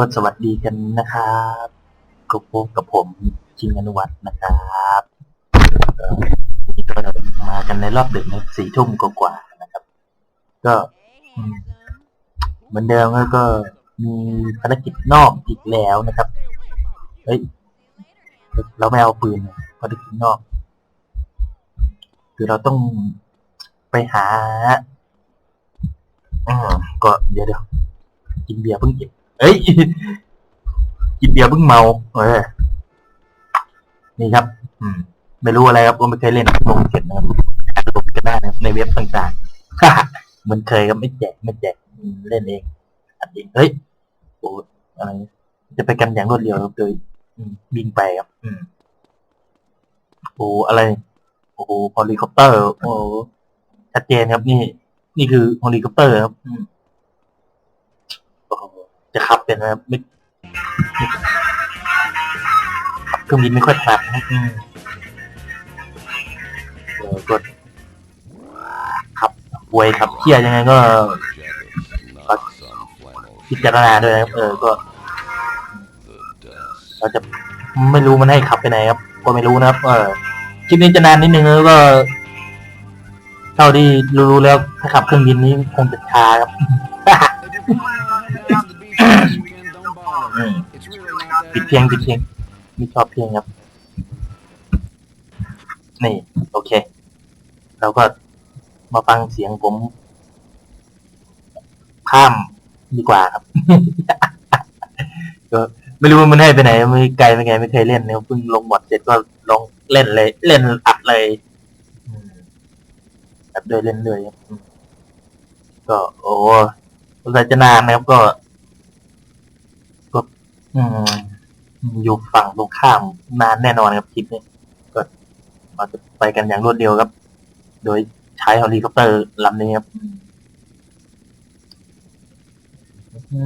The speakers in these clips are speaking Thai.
ก็สวัสดีกันนะครับก็พบกับผมจิงอนุวัฒน์นะครับเอ่อวันนี้ก็มากันในรอบดึกนะสี่ทุ่มกว่าๆนะครับ ก็เหมือนเดิมก็มีภารกิจนอกอีกแล้วนะครับเฮ้ยเราไม่เอาปืนนะภารกิจนอก คือเราต้องไปหาอืมก็เดี๋ยวเดี๋ยวกินเบียร์เพิ่งเก็บ เอ้ยกินเบียร์เพิ่งเมาเออนี่ครับ อืม ไม่รู้อะไรครับก็ไม่เคยเล่นลงเก็บนะครับลงก็ได้นะครับในเว็บต่างๆเหมือนเคยครับไม่แจกไม่แจกเล่นเองอัดเองเฮ้ยโอ้อะไรจะไปกันอย่างรวดเร็วครับโดยบินไปครับ อืมโอ้อะไร โอ้โหเฮลิคอปเตอร์ โอ้ชัดเจนครับนี่ นี่คือเฮลิคอปเตอร์ครับอืม จะขับเป็นนครับไม่ขับเครื่องบินไม่ค่อยถนัดนะครับอืมเออก็ขับหวยขับเที่ยยังไงก็พิจารณาด้วยนะครับ เออก็เราจะไม่รู้มันให้ขับไปไหนครับ ก็ไม่รู้นะครับ เออคลิปนี้จะนานนิดนึงแล้วก็ เท่าที่รู้แล้วถ้าขับเครื่องบินนี้คงจะช้าครับ อืมปิดเพลงปิดเพลงไม่ชอบเพลงครับ นี่ โอเค เราก็มาฟังเสียงผมข้ามดีกว่าครับก็ไม่รู้ว่ามันให้ไปไหนไม่ไกลไม่ไงไม่เคยเล่นเนี่ยเพิ่งลงบอดเสร็จก็ลงเล่นเลย เล่นอัดเลยอัดด้วยเล่นเลยครับอืมก็โอ้สงสัยจะนานนะครับก็ อืมอยู่ฝั่งตรงข้ามนานแน่นอนครับคลิปนี้ก็เราจะไปกันอย่างรวดเร็วครับ โดยใช้เฮลิคอปเตอร์ลำนี้ครับอื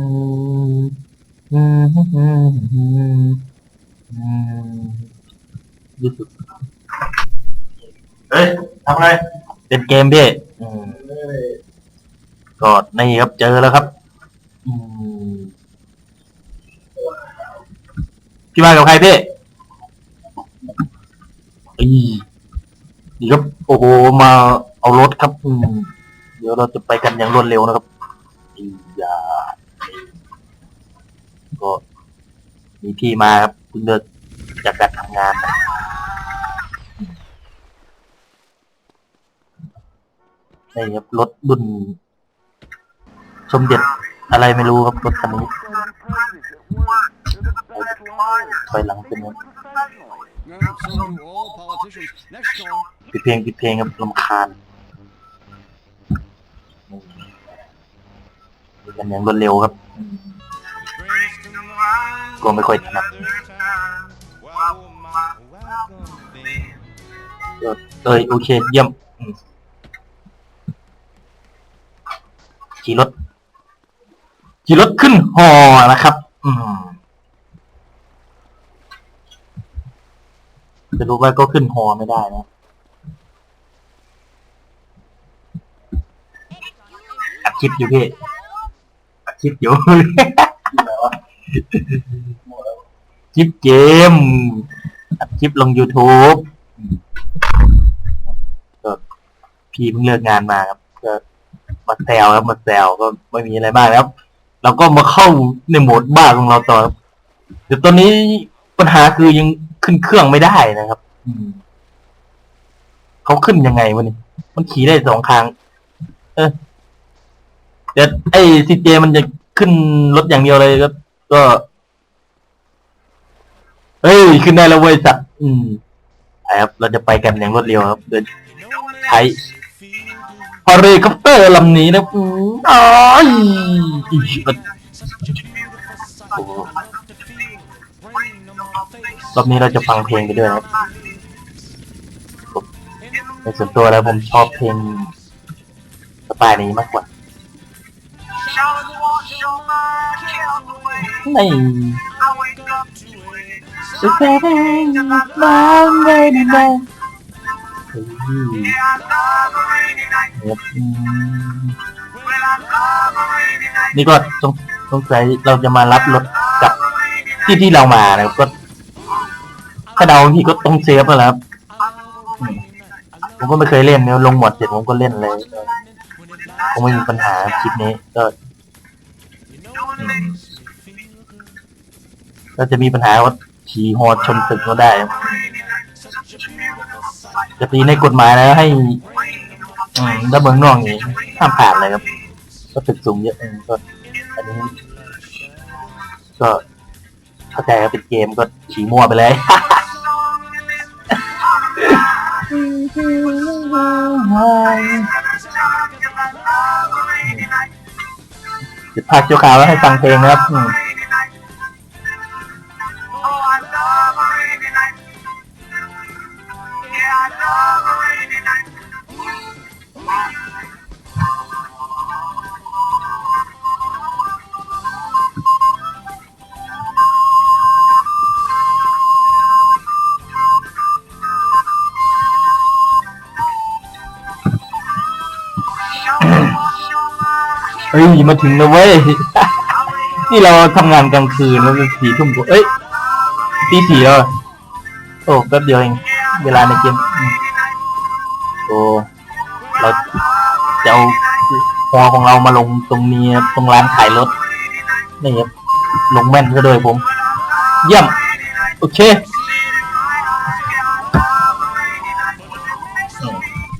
มอืมอืมอืมอืมรู้สึกเฮ้ยทำอะไรเล่นเกมพี่อืมก็นี่ครับเจอแล้วครับ อืม พี่มากับใครพี่อีนี่ครับ โอ้โห มาเอารถครับ อืมเดี๋ยวเราจะไปกันอย่างรวดเร็วนะครับอียาก็มีพี่มาครับเพิ่งเลิกจากการทำงานนะนี่ครับรถรุ่น สมเด็จอะไรไม่รู้ครับรถคันนี้ ถอยหลังเป็นครับ No, so do all politicians. Next call. ปิดเพลงปิดเพลงครับลำคาญดูกันอย่างรวดเร็วครับก็ไม่ค่อยถนัดเอยโอเคเยี่ยมอืมขี่รถขี่รถขึ้นหอนะครับ อืม จะรู้ว่าก็ขึ้นหอไม่ได้นะอัดคลิปอยู่พี่อัดคลิปอยู่คลิปเกมอัดคลิปลง YouTube ก็พี่เพิ่งเลิกงานมาครับ ก็มาแซวครับมาแซวก็ไม่มีอะไรมากครับ เราก็มาเข้าในโหมดบ้าของเราต่อครับเดี๋ยวตอนนี้ปัญหาคือยัง ขึ้นเครื่องไม่ได้นะครับอืมเขาขึ้นยังไงวะนี่มันขี่ได้สองครั้งเออเดี๋ยวไอ้ซีเจมันจะขึ้นรถอย่างเดียวเลยก็ก็เฮ้ยขึ้นได้แล้วเว้ยสัตว์อืมไปครับเราจะไปกันอย่างรวดเร็วครับโดยใช้ฮอริคอปเตอร์ลำนี้นะอืมอ้ รอบนี้เราจะฟังเพลงไปด้วยครับในส่วนตัวแล้วผมชอบเพลงสไตล์นี้มากกว่าไม่จะแสดงบางไว้ในใจเฮ้ยนี่ก็สง สงสัยเราจะมารับรถกับที่ที่เรามานะครับก็ถ้าเดาพี่ก็ต้องเซฟแล้วครับอืมผมก็ไม่เคยเล่นเนี่ยลงหมดเสร็จผมก็เล่นเลยคงไม่มีปัญหาคลิปนี้ก็อืมก็จะมีปัญหาว่าขี่ฮอชนตึกก็ได้จะตีในกฎหมายแล้วให้อืมถ้าเมืองนอกนี่ห้ามผ่านเลยครับ ก็ตึกสูงเยอะเอืมก็ อันนี้ ก็เข้าใจว่าเป็นเกมก็ขี่มั่วไปเลยจุดพักชั่วคราวแล้วให้ฟังเพลงนะครับ เฮ้ยมาถึงแล้วเว้ย นี่เราทำงานกลางคืนแล้วสี่ทุ่มกว่าเอ้ยตีสี่แล้วโอ้แป๊บเดียวเองเวลาในเกมโอ้เราจะเอาฮอของเรามาลงตรงนี้ตรงร้านขายรถนี่ครับลงแม่นก็ด้วยผม เยี่ยม โอเค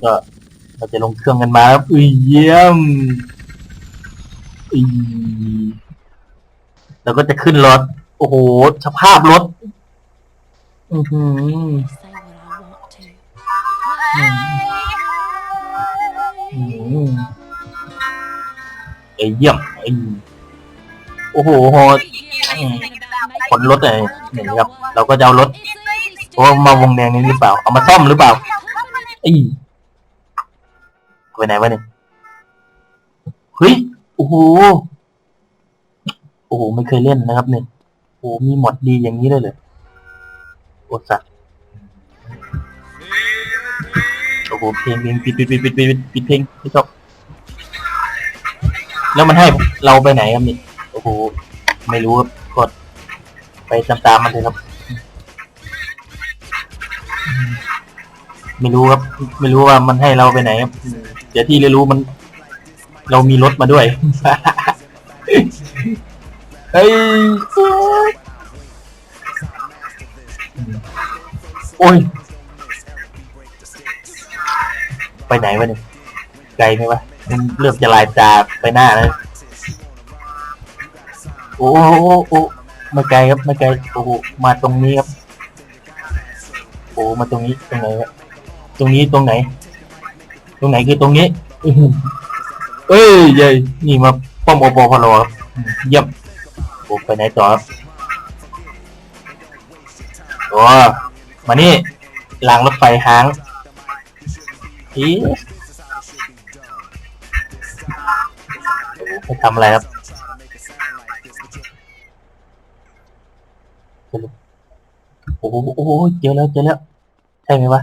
ก็เราจะลงเครื่องกันมาครับอุ้ยเยี่ยม อุ้ยเราก็จะขึ้นรถ โอ้โห สภาพรถ อือหือ say what I want to. อืมเอ้ยเยี่ยมเอ้ยโอ้โหโหขนรถเลยนี่ครับ เราก็จะเอารถโอ้มาวงแดงนี้หรือเปล่า เอามาซ่อมหรือเปล่าไอ้ยไปไหนวะเนี่ยเฮ้ยโอ้โห โอ้โห ไม่เคยเล่นนะครับเนี่ยโอ้โหมีหมดดีอย่างนี้เลยเหรอโอ้สัตว์โอ้โห เพลงเพลงปิดปิดปิดปิดปิดปิดเพลงไม่ชอบแล้วมันให้เราไปไหนครับนี่โอ้โห ไม่รู้ครับกดไปตามๆมันเลยครับ ไม่รู้ครับ ไม่รู้ว่ามันให้เราไปไหนครับ เดี๋ยวที่ได้รู้มัน เรามีรถมาด้วย เฮ้ย โอ้ย ไปไหนวะเนี่ย ไกลไหมวะมันเริ่มจะลายตาไปหน้าแล้วโอ้โหโอ้โหไม่ไกลครับไม่ไกลโอ้โหมาตรงนี้ครับ โอ้มาตรงนี้ตรงไหนครับตรงนี้ตรงไหน ตรงไหนคือตรงนี้ อื้อหือเอ้ยยัยนี่มาป้อมโอปอพลครับเยี่ยมโอ้ไปไหนต่อครับโอ้มานี่รางรถไฟห้างอีโอ้ไปทำอะไรครับโอ้โหโอ้โหเจอแล้วเจอแล้วใช่ไหมวะ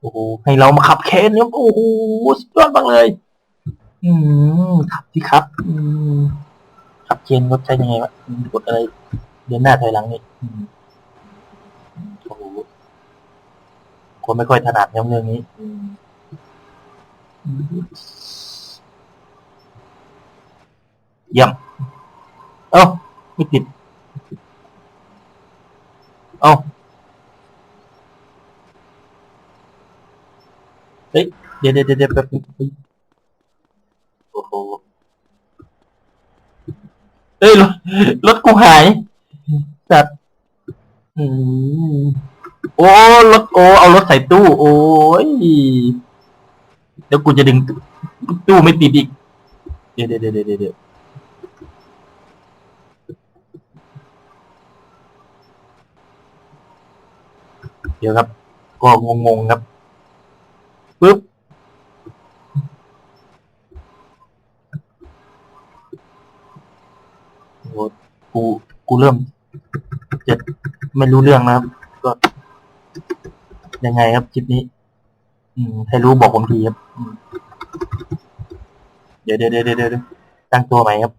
โอ้โหให้เรามาขับเคนเนี่ยโอ้โหสุดยอดมากเลย อืมขับที่ครับ อืมขับเคนรถใช้ยังไงวะอืมกดอะไรเดินหน้าถอยหลังนี่อืมโอ้โหคนไม่ค่อยถนัดในเรื่องนี้อืมเยี่ยมเอ้าไม่ติดเอ้าเฮ้ยเดี๋ยวเดี๋ยวเดี๋ยวแป๊บนึงเฮ้ย โอ้โหเฮ้ยรถรถกูหายจัดโอ้รถโอ้เอารถใส่ตู้ โอ้ยเดี๋ยวกูจะดึงตู้ไม่ติดอีก เดี๋ยวเดี๋ยวเดี๋ยวเดี๋ยวเดี๋ยวเดี๋ยวครับ ก็งงๆครับปึ๊บ โหกูกูเริ่มจะไม่รู้เรื่องนะครับ ก็ยังไงครับคลิปนี้ อืมใครรู้บอกผมทีครับเดี๋ยวเดี๋ยวเดี๋ยวเดี๋ยวตั้งตัวใหม่ครับ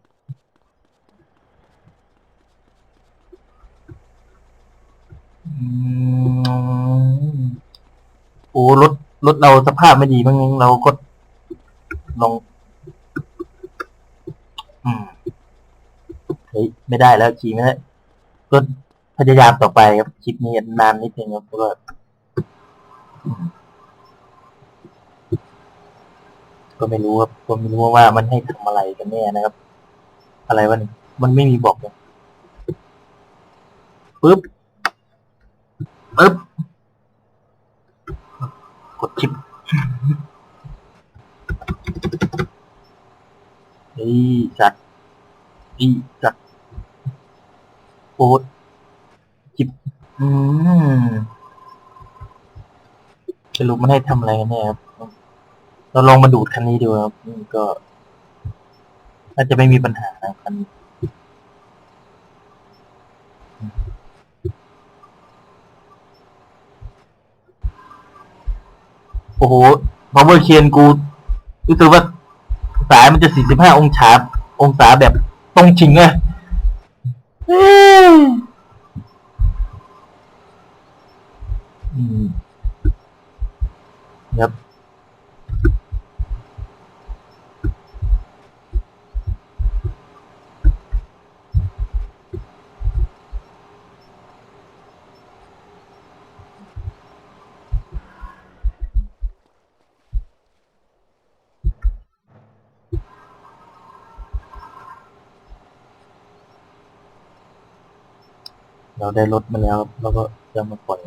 โอ้รถรถเราสภาพไม่ดีบ้างเราก็ลอง อืม เฮ้ยไม่ได้แล้วขี่ไม่ได้ก็พยายามต่อไปครับคลิปนี้นานนิดนึงครับเพราะว่าอืมก็ไม่รู้ครับก็ไม่รู้ว่ามันให้ทำอะไรกันแน่นะครับ อะไรวะนี่มันไม่มีบอกเลยปึ๊บปึ๊บกดชิปเฮ้ยจัดอีจัด โอ๊ตจิบอืมสรุปมันให้ทำอะไรกันแน่ครับ เราลองมาดูดคันนี้ดูครับอืมก็น่าจะไม่มีปัญหานะคันนี้โอ้โห power chain กูรู้สึกว่าสายมันจะ 45 องศาองศาแบบตรงจริงอะเอ้ย ครับ เราได้รถมาแล้วแล้วก็จะมาปล่อย